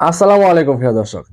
আসসালামু আলাইকুম প্রিয় দর্শক।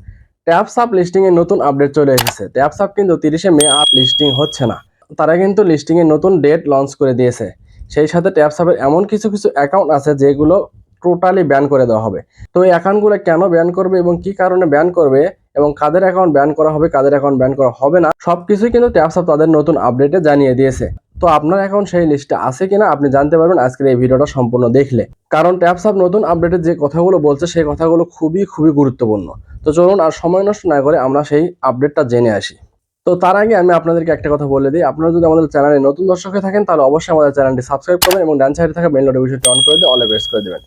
ট্যাপ সাপ লিস্টিং এর নতুন আপডেট চলে এসেছে। ট্যাপ সাপ কিন্তু তিরিশে মে আর লিস্টিং হচ্ছে না। তারা কিন্তু লিস্টিং এর নতুন ডেট লঞ্চ করে দিয়েছে। সেই সাথে ট্যাপ সাপের এমন কিছু কিছু অ্যাকাউন্ট আছে যেগুলো টোটালি ব্যান করে দেওয়া হবে। তো এই অ্যাকাউন্টগুলো কেন ব্যান করবে এবং কি কারণে ব্যান করবে? এবং কাদের অ্যাকাউন্ট ব্যান করা হবে, কাদের অ্যাকাউন্ট ব্যান করা হবে না, সবকিছুই কিন্তু ট্যাপ সাপ তাদের নতুন আপডেটে জানিয়ে দিয়েছে। তো আপনার অ্যাকাউন্ট সেই লিস্টে আছে কিনা আপনি জানতে পারবেন আজকের এই ভিডিওটা সম্পূর্ণ দেখলে। কারণ ট্যাপসাপ নতুন আপডেটে যে কথাগুলো বলছে, সেই কথাগুলো খুবই খুবই গুরুত্বপূর্ণ। তো চলুন আর সময় নষ্ট না করে আমরা সেই আপডেটটা জেনে আসি। তো তার আগে আমি আপনাদেরকে একটা কথা বলে দিই, আপনারা যদি আমাদের চ্যানেলে নতুন দর্শক হয়ে থাকেন, তাহলে অবশ্যই আমাদের চ্যানেলটি সাবস্ক্রাইব করবেন এবং ডান সাইডে থাকা বেল নোটিফিকেশনটি অন করে দিয়ে অলে প্রেস করে দেবেন।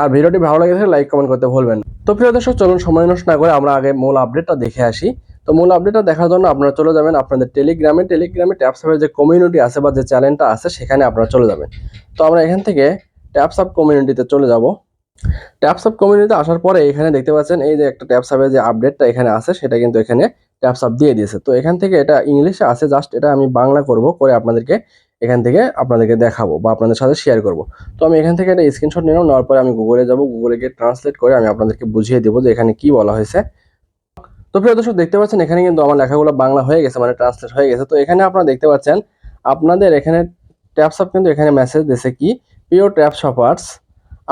আর ভিডিওটি ভালো লাগে থাকলে লাইক কমেন্ট করতে ভুলবেন। তো প্রিয় দর্শক, চলুন সময় নষ্ট না করে আমরা আগে মূল আপডেটটা দেখে আসি। তো মূল আপডেটটা দেখার জন্য আপনারা চলে যাবেন আপনাদের টেলিগ্রামে টেলিগ্রামে ট্যাপসাপের যে কমিউনিটি আছে বা যে চ্যানেলটা আছে, সেখানে আপনারা চলে যাবেন। তো আমরা এখান থেকে ট্যাপস ট্যাপসাপ কমিউনিটিতে চলে যাব। ট্যাপসাপ কমিউনিটিতে আসার পরে এখানে দেখতে পাচ্ছেন, এই যে একটা ট্যাপস ট্যাপসাপের যে আপডেটটা এখানে আছে, সেটা কিন্তু এখানে ট্যাপস ট্যাপসাপ দিয়ে দিয়েছে। তো এখান থেকে এটা ইংলিশে আছে, জাস্ট এটা আমি বাংলা করব, করে আপনাদেরকে এখান থেকে আপনাদেরকে দেখাবো বা আপনাদের সাথে শেয়ার করব। তো আমি এখান থেকে একটা স্ক্রিনশট নিলাম, নেওয়ার পরে আমি গুগলে যাব গুগলে গিয়ে ট্রান্সলেট করে আমি আপনাদেরকে বুঝিয়ে দেবো যে এখানে কি বলা হয়েছে। তো প্রিয় দর্শক, দেখতে পাচ্ছেন এখানে কিন্তু আমার লেখাগুলো বাংলা হয়ে গেছে মানে ট্রান্সলেট হয়ে গেছে। তো এখানে আপনারা দেখতে পাচ্ছেন, আপনাদের এখানে ট্যাপসাপ কিন্তু এখানে মেসেজ দিয়েছে কি প্রিয় ট্যাপ শপার্স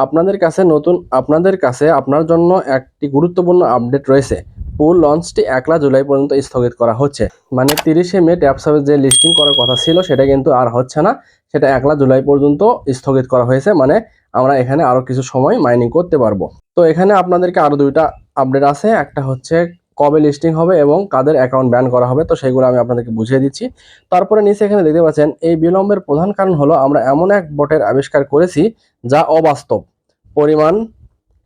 আপনাদের কাছে নতুন, আপনাদের কাছে আপনার জন্য একটি গুরুত্বপূর্ণ আপডেট রয়েছে। পুল লঞ্চটি একলা জুলাই পর্যন্ত স্থগিত করা হচ্ছে। মানে তিরিশে মে ট্যাপসাপের যে লিস্টিং করার কথা ছিল, সেটা কিন্তু আর হচ্ছে না। সেটা একলা জুলাই পর্যন্ত স্থগিত করা হয়েছে মানে আমরা এখানে আরও কিছু সময় মাইনিং করতে পারব। তো এখানে আপনাদেরকে আরও দুইটা আপডেট আছে। একটা হচ্ছে কবে লিস্টিং হবে এবং কাদের অ্যাকাউন্ট ব্যান করা হবে, তো সেগুলো আমি আপনাদেরকে বুঝিয়ে দিচ্ছি। তারপরে নিচে এখানে দেখতে পাচ্ছেন, এই বিলম্বের প্রধান কারণ হলো আমরা এমন এক বটের আবিষ্কার করেছি যা অবাস্তব পরিমাণ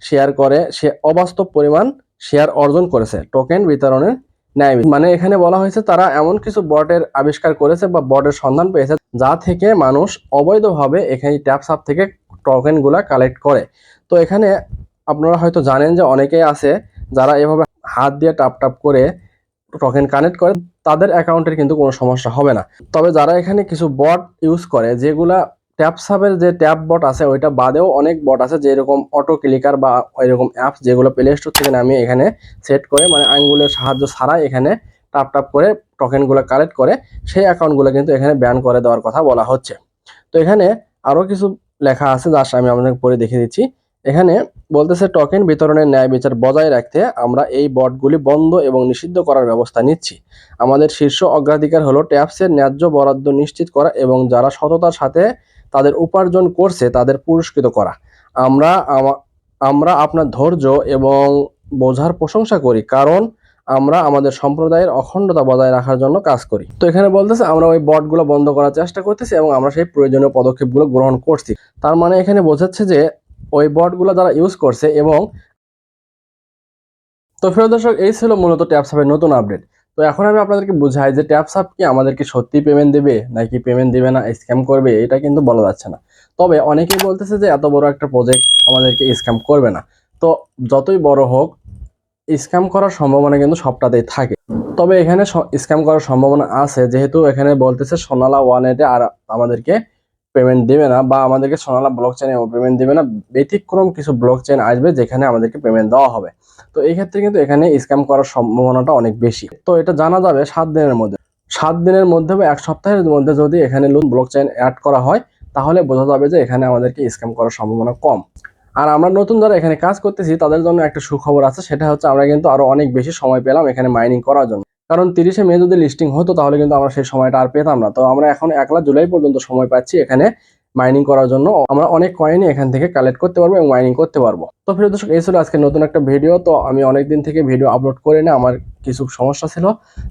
শেয়ার করে। সে অবাস্তব পরিমাণ শেয়ার অর্জন করেছে টোকেন বিতরণের ন্যায় মানে এখানে বলা হয়েছে তারা এমন কিছু বটের আবিষ্কার করেছে বা বটের সন্ধান পেয়েছে যা থেকে মানুষ অবৈধভাবে এখানে ট্যাপসাপ থেকে টোকেনগুলা কালেক্ট করে। তো এখানে আপনারা হয়তো জানেন যে অনেকেই আছে যারা এভাবে হাত দিয়ে টাপ টাপ করে টোকেন কানেক্ট করে, তাদের অ্যাকাউন্টের কিন্তু কোনো সমস্যা হবে না। তবে যারা এখানে কিছু বট ইউজ করে, যেগুলা ট্যাপসাপের যে ট্যাপ বট আছে, ওইটা বাদেও অনেক বট আছে যেরকম অটো ক্লিকার বা এরকম অ্যাপস যেগুলো প্লে স্টোর থেকে নামিয়ে এখানে সেট করে মানে আঙ্গুলের সাহায্য ছাড়াই এখানে টাপ টাপ করে টোকেনগুলো কালেক্ট করে, সেই অ্যাকাউন্টগুলো কিন্তু এখানে ব্যান করে দেওয়ার কথা বলা হচ্ছে। তো এখানে আরও কিছু লেখা আছে যা আমি আপনাদের পরে দেখিয়ে দিচ্ছি। এখানে বলতেছে টোকেন বিতরণের ন্যায় বিচার বজায় রাখতে আমরা এই বটগুলি বন্ধ এবং নিষিদ্ধ করার ব্যবস্থা নিচ্ছি। আমাদের শীর্ষ অগ্রাধিকার হলো ট্যাপসের ন্যায্য বরাদ্দ নিশ্চিত করা এবং যারা সততার সাথে তাদের উপার্জন করছে তাদের পুরস্কৃত করা। আমরা আমরা আপনার ধৈর্য এবং বোঝার প্রশংসা করি, কারণ আমরা আমাদের সম্প্রদায়ের অখণ্ডতা বজায় রাখার জন্য কাজ করি। তো এখানে বলতেছে, আমরা ওই বটগুলো বন্ধ করার চেষ্টা করতেছি এবং আমরা সেই প্রয়োজনীয় পদক্ষেপগুলো গ্রহণ করছি। তার মানে এখানে বোঝাচ্ছে যে, ওই বটগুলো যারা ইউজ করছে এবং তো ফেরত দর্শক, এই ছিল মূলত ট্যাপসাপের নতুন আপডেট তো এখন আমি আপনাদেরকে বুঝাই যে ট্যাপসাপ কি আমাদেরকে সত্যি পেমেন্ট দেবে নাকি পেমেন্ট দেবে না স্ক্যাম করবে, এটা কিন্তু বলা যাচ্ছে না। তবে অনেকেই বলতেছে যে এত বড় একটা প্রজেক্ট আমাদেরকে স্ক্যাম করবে না। তো যতই বড় হোক স্ক্যাম করার সম্ভাবনা কিন্তু সবটাতেই থাকে। তবে এখানে স্ক্যাম করার সম্ভাবনা আছে, যেহেতু এখানে বলতেছে সোনালা ওয়ানেটে আর আমাদেরকে পেমেন্ট দেবে না বা আমাদেরকে সোনালা ব্লক চেনে পেমেন্ট দেবে না, ব্যতিক্রম কিছু ব্লক চেন আসবে যেখানে আমাদেরকে পেমেন্ট দেওয়া হবে। তো এই ক্ষেত্রে কিন্তু এখানে স্ক্যাম করার সম্ভাবনাটা অনেক বেশি। তো এটা জানা যাবে সাত দিনের মধ্যে। সাত দিনের মধ্যে বা এক সপ্তাহের মধ্যে যদি এখানে লোন ব্লক চেন অ্যাড করা হয়, তাহলে বোঝা যাবে যে এখানে আমাদেরকে স্ক্যাম করার সম্ভাবনা কম। আর আমরা নতুন যারা এখানে কাজ করতেছি, তাদের জন্য একটা সুখবর আছে, সেটা হচ্ছে আমরা কিন্তু আরও অনেক বেশি সময় পেলাম এখানে মাইনিং করার জন্য। কারণ তিরিশে মে যদি লিস্টিং হতো, তাহলে কিন্তু আমরা সেই সময়টা আর পেতাম না। তো আমরা এখন একলা জুলাই পর্যন্ত সময় পাচ্ছি এখানে মাইনিং করার জন্য। আমরা অনেক কয়েনই এখান থেকে কালেক্ট করতে পারব এবং মাইনিং করতে পারব। তো প্রিয় দর্শক, এই ছিল আজকে নতুন একটা ভিডিও তো আমি অনেক দিন থেকে ভিডিও আপলোড করি না, আমার কিছু সমস্যা ছিল,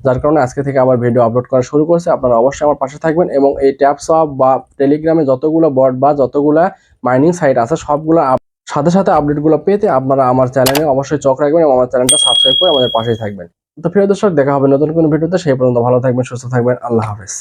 যার কারণে আজকে থেকে আবার ভিডিও আপলোড করা শুরু করছে। আপনারা অবশ্যই আমার পাশে থাকবেন এবং এই ট্যাপসপ বা টেলিগ্রামে যতগুলো বট বা যতগুলো মাইনিং সাইট আছে, সবগুলো সাথে সাথে আপডেটগুলো পেতে আপনারা আমার চ্যানেলে অবশ্যই চোখ রাখবেন এবং আমার চ্যানেলটা সাবস্ক্রাইব করে আমাদের পাশেই থাকবেন। তো প্রিয় দর্শক, দেখা হবে নতুন কোনো ভিডিওতে। সেই পর্যন্ত ভালো থাকবেন, সুস্থ থাকবেন। আল্লাহ হাফেজ।